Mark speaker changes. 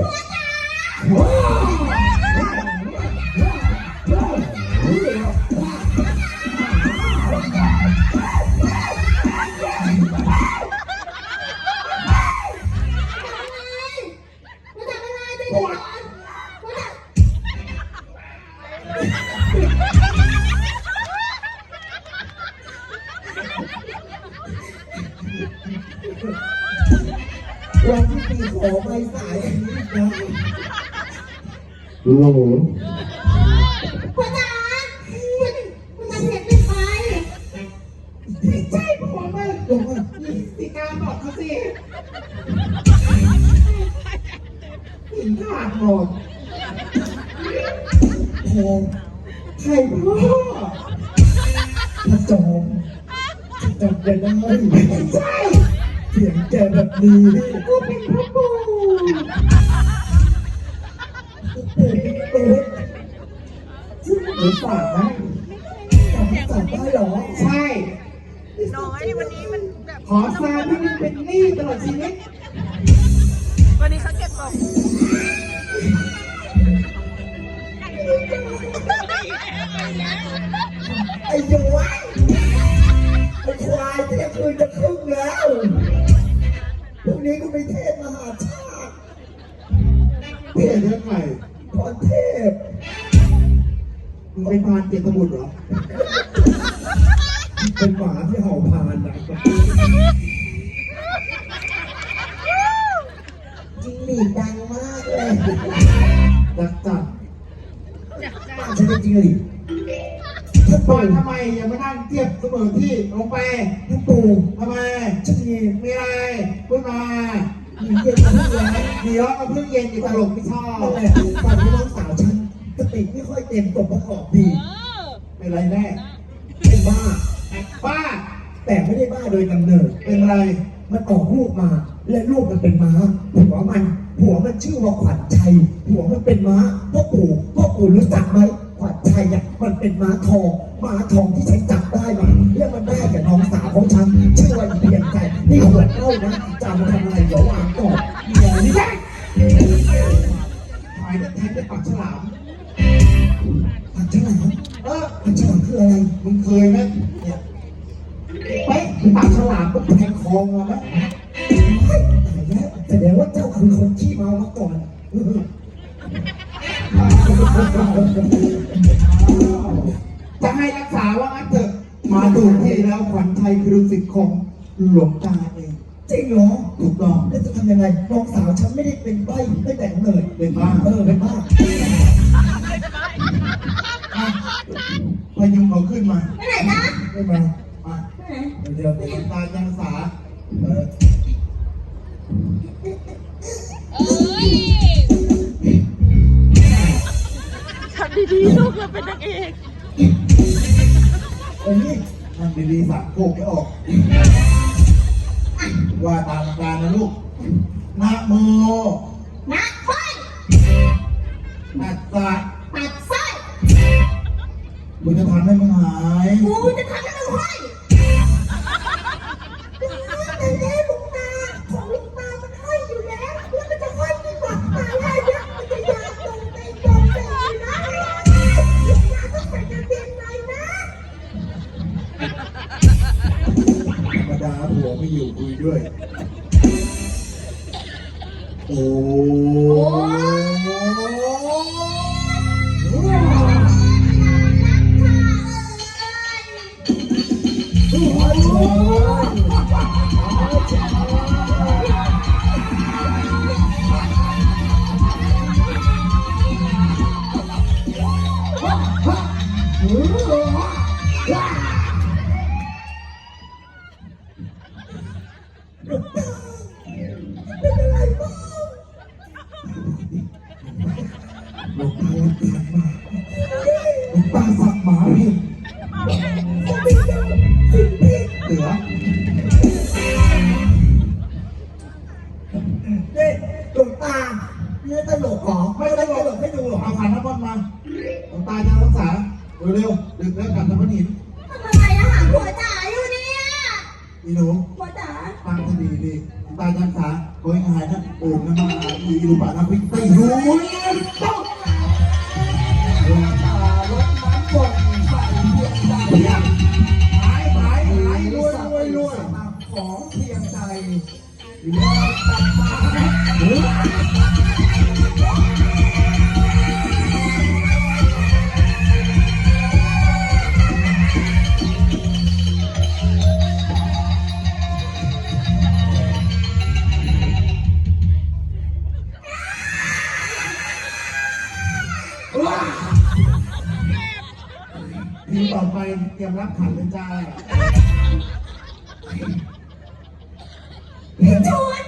Speaker 1: มาจับอะไรใจเย็นก่อนมาจับ
Speaker 2: วัน ที่ขอไม่สายอย่างนี้นะ
Speaker 3: โอ้โห
Speaker 1: พ่อจ๋าคุณคุณจะเห็นเป็นใคร
Speaker 2: ไม่ใช่พ่อไม่ลงมาสิการบอกเขาสิหินขาดหมดโอ้ใครพ่อพระจอมจำได้ไหมใช่เสียงแกแบบนี้ก็เป็นพ่อ ซึ่งหนูฝากนะจำจำได้เหรอ ใช่
Speaker 4: น้อยวันนี้มันแบบ
Speaker 2: ขอซาที่มันเป็นหนี้ตลอดชีวิต
Speaker 4: วันนี้เขาเก็บก
Speaker 2: ไอ้ย้อยไอ้ควายเที่ยงคืนจะครึ่งแล้วพรุ่งนี้ก็ไปเทศมหาชาติ
Speaker 3: เพี่เรื่องใหม่
Speaker 2: พรเทพ
Speaker 3: มึงเป็นพรานเกียรติบุตรเหรอ
Speaker 2: เป็นหมาที่เห่าพานนะจริงหลีดดังมากเลย
Speaker 3: จักจัด
Speaker 2: บ้านฉันจริงๆเลยท่าน
Speaker 3: ก่อ
Speaker 2: ปู่
Speaker 3: นทำไมยังไม่นั่งเทียบเสมอที่ลงไป
Speaker 2: ท่านปู่
Speaker 3: ทำไม
Speaker 2: ฉันมี
Speaker 3: มีอะไรพูดมา
Speaker 2: มีเย็นมา ที่แล้ว
Speaker 3: เดี๋ยวเอาเพิ่งเย็นอีกตลกไม่ชอบ
Speaker 2: นั่นแหละตอนที่น้องสาวฉันสติไม่ค่อยเต็มสมประกอบดี
Speaker 3: เป็นไรแน่
Speaker 2: เป็นบ้า
Speaker 3: ป้า
Speaker 2: แต่ไม่ได้บ้าโดยกำเนิด
Speaker 3: เป็นไร
Speaker 2: มันออกลูกมา และลูกมันเป็นม้าผัวมันผัวมันชื่อว่าขวัญชัยผัวมันเป็นม้าพ่อปู่พ่อปู่รู้จักไหมขวัญชัยเนี่ยมันเป็นม้าทองม้าทองที่ฉันจับ มึงเค
Speaker 3: ยไหมเนี่ยเป๊ะปากฉลามก็แทงคอมาไหม
Speaker 2: เฮ้ยตายแล้วแสดงว่าเจ้าคือคนขี้เมามาก่อน
Speaker 3: จะให้รักษาว่างั้นเถอะมาดูที่แล้วขวัญชัยคือลูกศิษย์ของหลวงตาเอง
Speaker 2: จริงเหรอ
Speaker 3: ถูกต้อง
Speaker 2: แล้วจะทำยังไงน้องสาวฉันไม่ได้เป็นใบ้ไม่แต่งเลย
Speaker 3: เป็นบ้า
Speaker 2: เออเป็นบ้า
Speaker 1: ไม่
Speaker 2: มา
Speaker 3: มา
Speaker 1: ไปไหน
Speaker 2: เดี๋ยว
Speaker 3: หลวงตายังสา
Speaker 2: เออ
Speaker 4: ทำดีๆลูกเราเป็นนางเอก
Speaker 2: เอ้ย
Speaker 3: นั่งดีๆสักโคกให้ออก ว่าตามการนะลูกนะโม
Speaker 1: นะค่อย
Speaker 3: ตัสสะ
Speaker 1: ตัดไส้
Speaker 3: กูจะทำให้มึงหาย
Speaker 1: กูจะทำให้ หัวไม่
Speaker 3: อยู่คุยด้วย โอ้ เสือ
Speaker 2: เด็วงตาไม่ตลกหรอไม่ตลกให้ดูหรอ
Speaker 3: เอาขันน้ำมัมาหวงตาจะรักษาเร็วดึกแล้วกลับน้ำมันหิน
Speaker 1: ทำไมอะหาผัวจ๋าอยู่นี่ย
Speaker 3: อีหนู
Speaker 1: ผัวจ๋า
Speaker 3: ฟังคดีดิตายรักษาขอใหายนะโอ้ยมันมาอีรูปะนะพี่ตีโอง
Speaker 2: เพียงใจเลิตัดมา
Speaker 3: ทีต่อไปเตรียมรับขันเป็จ้า